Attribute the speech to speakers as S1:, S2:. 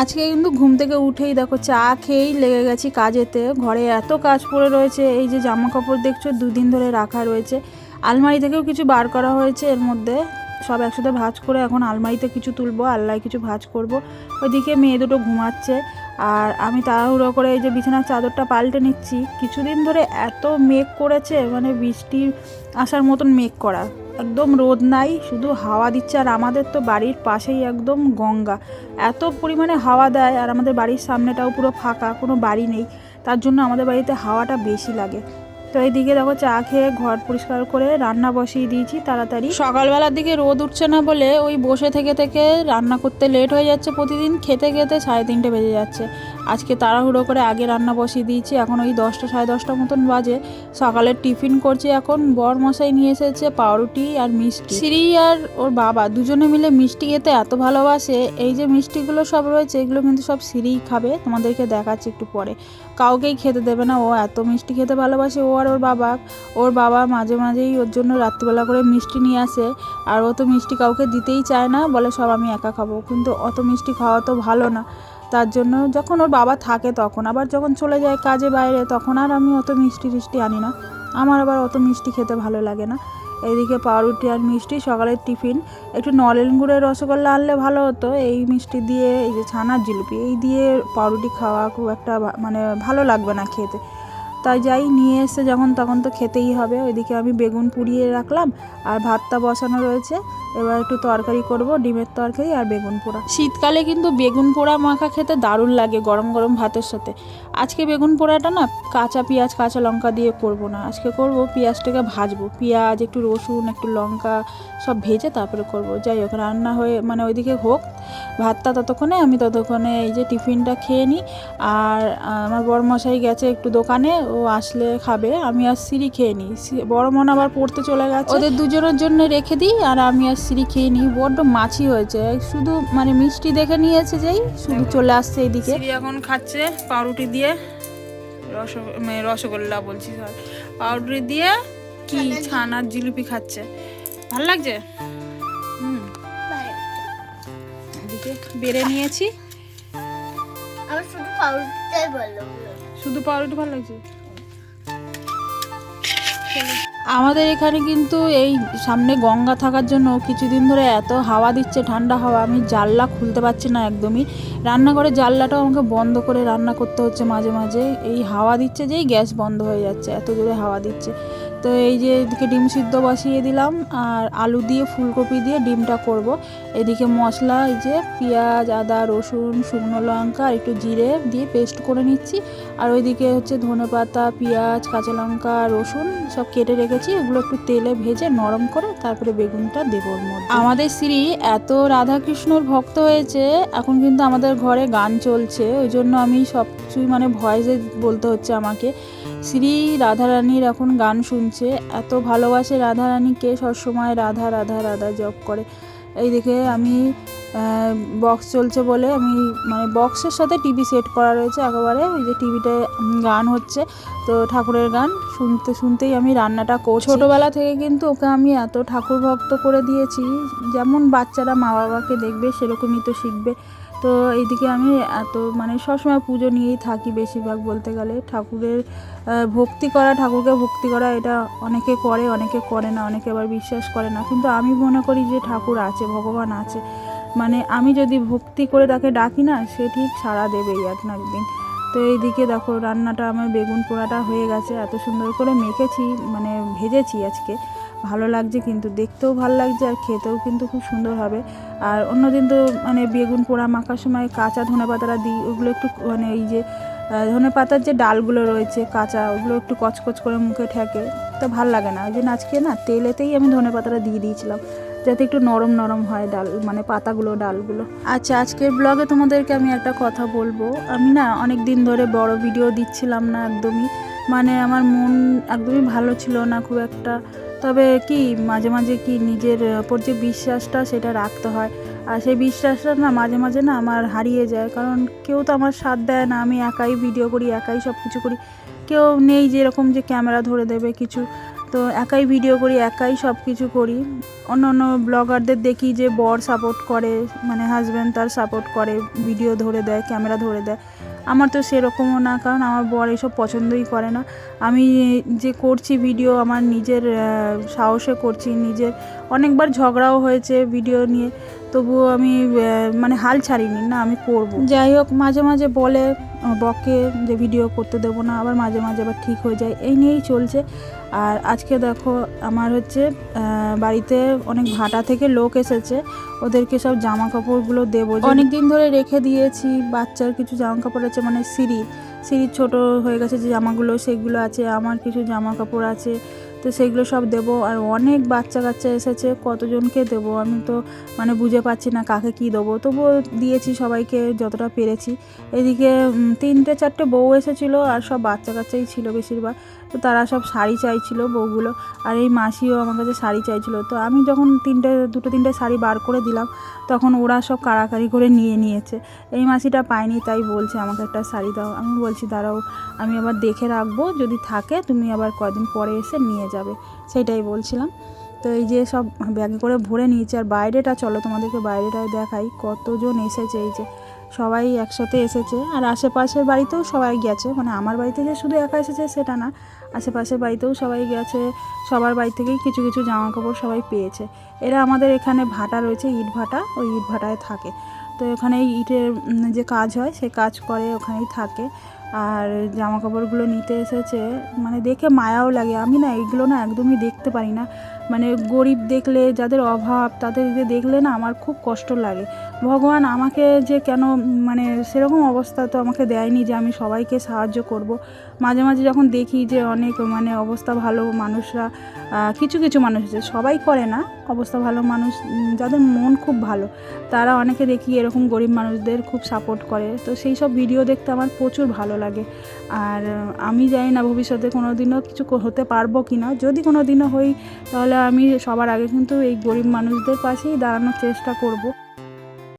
S1: আজকে কিন্তু ঘুম থেকে উঠেই দেখো চা খেয়েই লেগে গেছি কাজেতে। ঘরে এত কাজ পড়ে রয়েছে, এই যে জামা কাপড় দেখছ দুদিন ধরে রাখা রয়েছে। আলমারি থেকেও কিছু বার করা হয়েছে, এর মধ্যে সব একসাথে ভাঁজ করে এখন আলমারিতে কিছু তুলবো আল্লায় কিছু ভাঁজ করব। ওইদিকে মেয়ে দুটো ঘুমাচ্ছে আর আমি তাড়াহুড়ো করে এই যে বিছানার চাদরটা পাল্টে নিচ্ছি। কিছুদিন ধরে এত মেঘ করেছে মানে বৃষ্টি আসার মতন মেঘ করা। একদম রোদ নাই, শুধু হাওয়া দিচ্ছে আর আমাদের তো বাড়ির পাশেই একদম গঙ্গা। এত পরিমাণে হাওয়া দেয় আর আমাদের বাড়ির সামনেটাও পুরো ফাঁকা, কোনো বাড়ি নেই। তার জন্য আমাদের বাড়িতে হাওয়াটা বেশি লাগে। তো এইদিকে দেখো চা খেয়ে ঘর পরিষ্কার করে রান্না বসিয়ে দিয়েছি, তাড়াতাড়ি। সকালবেলার দিকে রোদ উঠছে না বলে ওই বসে থেকে থেকে রান্না করতে লেট হয়ে যাচ্ছে প্রতিদিন, খেতে খেতে সাড়ে তিনটে বেজে যাচ্ছে। আজকে তাড়াহুড়ো করে আগে রান্না বসিয়ে দিয়েছি, এখন ওই দশটা সাড়ে দশটা মতন বাজে। সকালের টিফিন করছি এখন বর মশাই নিয়ে এসেছে পাউরুটি আর মিষ্টি। শ্রী আর ওর বাবা দুজনে মিলে মিষ্টি খেতে এত ভালোবাসে, এই যে মিষ্টিগুলো সব রয়েছে, এগুলো কিন্তু সব সিঁড়িই খাবে, তোমাদেরকে দেখাচ্ছি একটু পরে। কাউকেই খেতে দেবে না, ও এত মিষ্টি খেতে ভালোবাসে, ও আর ওর বাবা ওর বাবা মাঝে মাঝেই ওর জন্য রাত্রিবেলা করে মিষ্টি নিয়ে আসে। আর ও তো মিষ্টি কাউকে দিতেই চায় না, বলে সব আমি একা খাব। কিন্তু অত মিষ্টি খাওয়া তো ভালো না। তার জন্য যখন ওর বাবা থাকে তখন, আবার যখন চলে যায় কাজে বাইরে, তখন আর আমি অত মিষ্টি টিষ্টি আনি না। আমার আবার অত মিষ্টি খেতে ভালো লাগে না। এইদিকে পাউরুটি আর মিষ্টি, সকালের টিফিন। একটু নলেন গুড়ের রসগোল্লা আনলে ভালো হতো। এই মিষ্টি দিয়ে, এই যে ছানার জিলিপি, এই দিয়ে পাউরুটি খাওয়া খুব একটা মানে ভালো লাগবে না খেতে। তাই যাই, নিয়ে এসে যখন তখন তো খেতেই হবে। ওইদিকে আমি বেগুন পুড়িয়ে রাখলাম আর ভাতটা বসানো রয়েছে। এবার একটু তরকারি করব ডিমের তরকারি আর বেগুন পোড়া। শীতকালে কিন্তু বেগুন পোড়া মাখা খেতে দারুণ লাগে গরম গরম ভাতের সাথে। আজকে বেগুন পোড়াটা না কাঁচা পেঁয়াজ কাঁচা লঙ্কা দিয়ে করব না। আজকে করব পেঁয়াজটাকে ভাজবো। পেঁয়াজ একটু রসুন একটু লঙ্কা সব ভেজে তারপরে করব। যাই হোক রান্না হয়ে মানে ওইদিকে হোক। ভাতটা ততক্ষণে আমি ততক্ষণে এই যে টিফিনটা খেয়ে নিই। আর আমার বড় মশাই গেছে একটু দোকানে ও আসলে খাবে। আমি আর সিঁড়ি খেয়ে নিই। বড় মন আবার পড়তে চলে গেছে। ওদের দুজনের জন্য রেখে দিই আর আমি আর সিঁড়ি খেয়ে নিই বড্ড মাছি হয়েছে। শুধু মানে মিষ্টি দেখে নিয়েছে যেই শুধু চলে আসছে এইদিকে। এখন খাচ্ছে পাউরুটি দিয়ে রস মানে রসগোল্লা বলছি স্যার পাউরুটি দিয়ে কি ছানার জিলিপি। খাচ্ছে। ভালো লাগছে? হুম। এদিকে বেড়ে নিয়েছি।
S2: শুধু
S1: পাউরুটি ভালো লাগছে? আমাদের এখানে কিন্তু এই সামনে গঙ্গা থাকার জন্য কিছুদিন ধরে এত হাওয়া দিচ্ছে, ঠান্ডা হাওয়া, আমি জানলা খুলতে পারছি না একদমই। রান্নাঘরের জানলাটাও আমাকে বন্ধ করে রান্না করতে হচ্ছে মাঝে মাঝে। এই হাওয়া দিচ্ছে যেই গ্যাস বন্ধ হয়ে যাচ্ছে, এত জোরে হাওয়া দিচ্ছে। তো এই যে এদিকে ডিম সিদ্ধ বসিয়ে দিলাম, আর আলু দিয়ে ফুলকপি দিয়ে ডিমটা করব। এদিকে মশলা, এই যে পেঁয়াজ, আদা, রসুন, শুকনো লঙ্কা আর একটু জিরে দিয়ে পেস্ট করে নিচ্ছি। আর ওইদিকে হচ্ছে ধনে পাতা পেঁয়াজ, কাঁচা লঙ্কা, রসুন সব কেটে রেখেছি। ওগুলো একটু তেলে ভেজে নরম করে তারপরে বেগুনটা দেবো মধ্যে। আমাদের শ্রী এত রাধাকৃষ্ণর ভক্ত হয়েছে, এখন কিন্তু আমাদের ঘরে গান চলছে। ওই জন্য আমি সব কিছুই মানে ভয়েসে বলতে হচ্ছে আমাকে। শ্রী রাধারানীর এখন গান শুনছে। এত ভালোবাসে রাধারানীকে সবসময়? রাধা রাধা রাধা জপ করে। এই দেখে আমি বক্স চলছে বলে আমি মানে বক্সের সাথে টিভি সেট করা রয়েছে একেবারে। ওই যে টিভিতে গান হচ্ছে। তো ঠাকুরের গান শুনতে, শুনতেই আমি রান্নাটা করছি। ছোটোবেলা থেকে কিন্তু ওকে আমি এত ঠাকুর ভক্ত করে দিয়েছি। যেমন বাচ্চারা মা বাবাকে দেখবে, সেরকমই তো শিখবে। তো এইদিকে আমি এত মানে সবসময় পুজো নিয়েই থাকি বেশিরভাগ বলতে গেলে। ঠাকুরের ভক্তি করা, ঠাকুরকে ভক্তি করা, এটা অনেকে করে অনেকে করে না, অনেকে আবার বিশ্বাস করে না। কিন্তু আমি মনে করি যে ঠাকুর আছে, ভগবান আছে। মানে আমি যদি ভক্তি করে তাকে ডাকি না, সে ঠিক সাড়া দেবেই এক না একদিন। তো এইদিকে দেখো, রান্নাটা আমার বেগুন পোড়াটা হয়ে গেছে। এত সুন্দর করে মেখেছি মানে ভেজেছি আজকে। ভালো লাগছে, কিন্তু দেখতেও ভালো লাগছে আর খেতেও কিন্তু খুব সুন্দর হবে। আর অন্যদিন তো মানে বেগুন পোড়া মাখার সময় কাঁচা ধনে পাতাটা দিই, ওগুলো একটু মানে এই যে ধনে পাতার যে ডালগুলো রয়েছে কাঁচা, ওগুলো একটু কচকচ করে মুখে ঠেকে, তো ভালো লাগে না। ওই জন্য আজকে না তেলেতেই আমি ধনে পাতাটা দিয়ে দিয়েছিলাম, যাতে একটু নরম নরম হয় ডাল মানে পাতাগুলো, ডালগুলো। আচ্ছা আজকের ব্লগে তোমাদেরকে আমি একটা কথা বলব। আমি না অনেক দিন ধরে বড় ভিডিও দিচ্ছিলাম না একদমই মানে আমার মন একদমই ভালো ছিল না খুব একটা। তবে কি মাঝে মাঝে কি নিজের ওপর যে বিশ্বাসটা সেটা রাখতে হয়। আর সেই বিশ্বাসটা না মাঝে মাঝে না আমার হারিয়ে যায়। কারণ কেউ তো আমার সাথ দেয় না, আমি একাই ভিডিও করি, একাই সব কিছু করি। কেউ নেই যে এরকম যে ক্যামেরা ধরে দেবে কিছু। তো একাই ভিডিও করি, একাই সব কিছু করি। অন্য অন্য ব্লগারদের দেখি যে বর সাপোর্ট করে মানে হাজব্যান্ড তার সাপোর্ট করে ভিডিও ধরে দেয় ক্যামেরা ধরে দেয়। আমার তো সেরকমও না, কারণ আমার বর এসব পছন্দই করে না। আমি যে করছি ভিডিও আমার নিজের সাহসে করছি, নিজের অনেকবার ঝগড়াও হয়েছে ভিডিও নিয়ে, তবুও আমি মানে হাল ছাড়িনি, না আমি করব। যাই হোক, মাঝে মাঝে বলে বকে যে ভিডিও করতে দেবো না, আবার মাঝে মাঝে আবার ঠিক হয়ে যায়। এই নিয়েই চলছে। আর আজকে দেখো, আমার হচ্ছে বাড়িতে অনেক ভাটা থেকে লোক এসেছে। ওদেরকে সব জামা কাপড়গুলো দেবো। অনেক দিন ধরে রেখে দিয়েছি, বাচ্চার কিছু জামা কাপড় আছে মানে সিঁড়ি সিঁড়ির ছোট হয়ে গেছে যে জামাগুলো, সেগুলো আছে, আমার কিছু জামা কাপড় আছে। তো সেগুলো সব দেবো। আর অনেক বাচ্চা কাচ্চা এসেছে, কতজনকে দেবো আমি তো মানে বুঝে পাচ্ছি না কাকে কী দেবো। তবুও দিয়েছি সবাইকে যতটা পেরেছি। এদিকে তিনটে চারটে বউ এসেছিল আর সব বাচ্চা কাচ্চাই ছিল বেশিরভাগ। তো তারা সব শাড়ি চাইছিল বউগুলো। আর এই মাসিও আমার কাছে শাড়ি চাইছিল। তো আমি যখন তিনটে, দুটো তিনটে শাড়ি বার করে দিলাম, তখন ওরা সব কাড়াকাড়ি করে নিয়ে নিয়েছে। এই মাসিটা পায়নি, তাই বলছে, আমাকে একটা শাড়ি দাও। আমি বলছি, দাঁড়াও, আমি আবার দেখে রাখব। যদি থাকে, তুমি আবার কদিন পরে এসে নিয়ে যাবে, সেটাই বলছিলাম। তো এই যে সব ব্যাগে করে ভরে নিয়েছে, আর বাইরেটা চলো তোমাদেরকে বাইরেটায় দেখাই, কতজন এসেছে এই যে, সবাই একসাথে এসেছে। আর আশেপাশের বাড়িতেও সবাই গেছে মানে আমার বাড়িতে যে শুধু একা এসেছে সেটা না, আশেপাশের বাড়িতেও সবাই গেছে, সবার বাড়ি থেকেই কিছু কিছু জামা কাপড় সবাই পেয়েছে। এরা আমাদের এখানে ভাটা রয়েছে, ইট ভাটা, ওই ইট ভাটায় থাকে। তো এখানে ইটের যে কাজ হয়, সে কাজ করে, ওখানেই থাকে। আর জামা কাপড়গুলো নিতে এসেছে মানে দেখে মায়াও লাগে। আমি না এগুলো না একদমই দেখতে পারি না। মানে গরিব দেখলে, যাদের অভাব তাদেরকে দেখলে না আমার খুব কষ্ট লাগে। ভগবান আমাকে যে কেন মানে সেরকম অবস্থা তো আমাকে দেয়নি যে আমি সবাইকে সাহায্য করব। মাঝে মাঝে যখন দেখি যে অনেক মানে অবস্থা ভালো মানুষরা কিছু কিছু মানুষ আছে সবাই করে না, অবস্থা ভালো মানুষ যাদের মন খুব ভালো, তারা অনেকে দেখি এরকম গরিব মানুষদের খুব সাপোর্ট করে। তো সেই সব ভিডিও দেখতে আমার প্রচুর ভালো লাগে। আর আমি জানি না ভবিষ্যতে কোনো দিনও কিছু হতে পারব কি না যদি কোনো দিনও হই, তাহলে আমি সবার আগে কিন্তু এই গরিব মানুষদের পাশেই দাঁড়ানোর চেষ্টা করব।